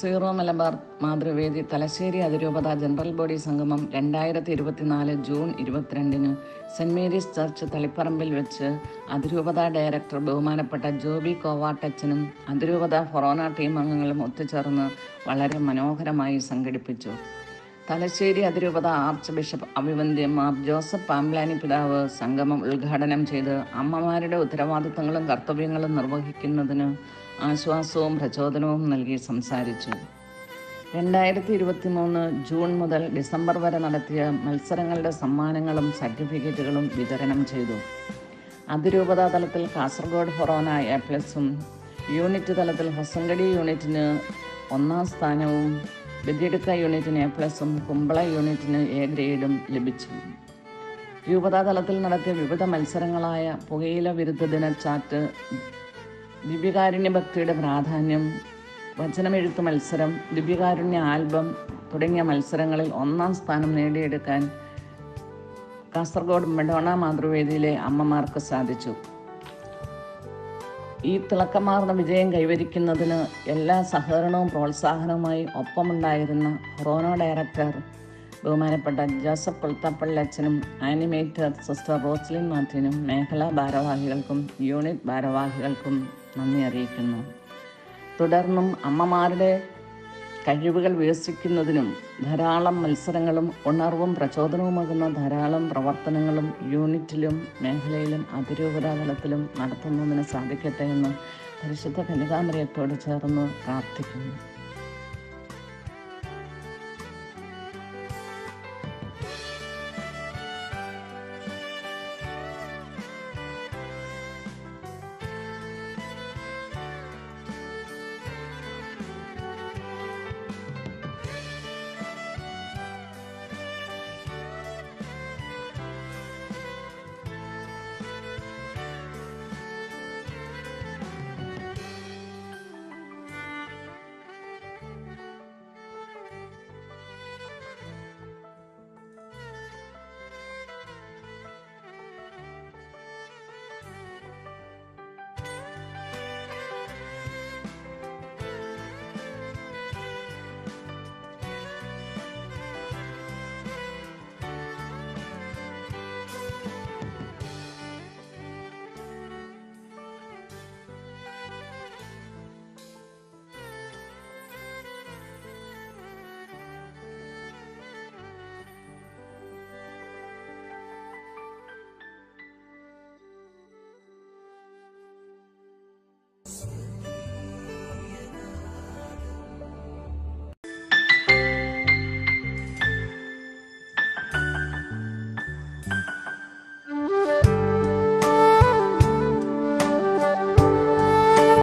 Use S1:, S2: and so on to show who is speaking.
S1: Zero Malabar Mathruvedi Thalassery അതിരൂപത general body സംഗമം രണ്ടായിരത്തി ഇരുപത്തിനാല് ജൂൺ ഇരുപത്തിരണ്ടിന് സെന്റ് മേരീസ് ചർച്ച് തളിപ്പറമ്പിൽ വെച്ച് അതിരൂപത ഡയറക്ടർ ബഹുമാനപ്പെട്ട ജോബി കോവാട്ടച്ചനും അതിരൂപത ഫൊറോന ടീം അംഗങ്ങളും ഒത്തുചേർന്ന് വളരെ മനോഹരമായി സംഘടിപ്പിച്ചു. തലശ്ശേരി അതിരൂപത ആർച്ച് ബിഷപ്പ് അഭിവന്ദ്യം മാർ ജോസഫ് പാംലാനി പിതാവ് സംഗമം ഉദ്ഘാടനം ചെയ്ത് അമ്മമാരുടെ ഉത്തരവാദിത്തങ്ങളും കർത്തവ്യങ്ങളും നിർവഹിക്കുന്നതിന് ആശ്വാസവും പ്രചോദനവും നൽകി സംസാരിച്ചു. രണ്ടായിരത്തി ഇരുപത്തി മൂന്ന് ജൂൺ മുതൽ ഡിസംബർ വരെ നടത്തിയ മത്സരങ്ങളുടെ സമ്മാനങ്ങളും സർട്ടിഫിക്കറ്റുകളും വിതരണം ചെയ്തു. അതിരൂപതാ തലത്തിൽ കാസർഗോഡ് ഫൊറോന എ പ്ലസും യൂണിറ്റ് തലത്തിൽ ഹൊസങ്കടി യൂണിറ്റിന് ഒന്നാം സ്ഥാനവും ബദിയെടുക്ക യൂണിറ്റിന് എ പ്ലസും കുമ്പള യൂണിറ്റിന് എ ഗ്രേഡും ലഭിച്ചു. രൂപതാ തലത്തിൽ നടത്തിയ വിവിധ മത്സരങ്ങളായ പുകയില വിരുദ്ധ ദിന ചാറ്റ് ദിവ്യകാരുണ്യ ഭക്തിയുടെ പ്രാധാന്യം വചനമെഴുത്ത് മത്സരം ദിവ്യകാരുണ്യ ആൽബം തുടങ്ങിയ മത്സരങ്ങളിൽ ഒന്നാം സ്ഥാനം നേടിയെടുക്കാൻ കാസർഗോഡ് മെഡോണ മാതൃവേദിയിലെ അമ്മമാർക്ക് സാധിച്ചു. ഈ തിളക്കമാർന്ന വിജയം കൈവരിക്കുന്നതിന് എല്ലാ സഹകരണവും പ്രോത്സാഹനവുമായി ഒപ്പമുണ്ടായിരുന്ന റോനോ ഡയറക്ടർ ബഹുമാനപ്പെട്ട ജോസഫ് കൊളുത്തപ്പള്ളി ആനിമേറ്റർ സിസ്റ്റർ റോസ്ലിൻ മാത്യുനും മേഖലാ ഭാരവാഹികൾക്കും യൂണിറ്റ് ഭാരവാഹികൾക്കും നന്ദി അറിയിക്കുന്നു. തുടർന്നും അമ്മമാരുടെ കഴിവുകൾ വികസിക്കുന്നതിനും ധാരാളം മത്സരങ്ങളും ഉണർവും പ്രചോദനവുമാകുന്ന ധാരാളം പ്രവർത്തനങ്ങളും യൂണിറ്റിലും മേഖലയിലും അതിരൂപതാതലത്തിലും നടത്തുന്നതിന് സാധിക്കട്ടെ എന്ന് പരിശുദ്ധ കനികാമരയത്തോട് ചേർന്ന് പ്രാർത്ഥിക്കുന്നു.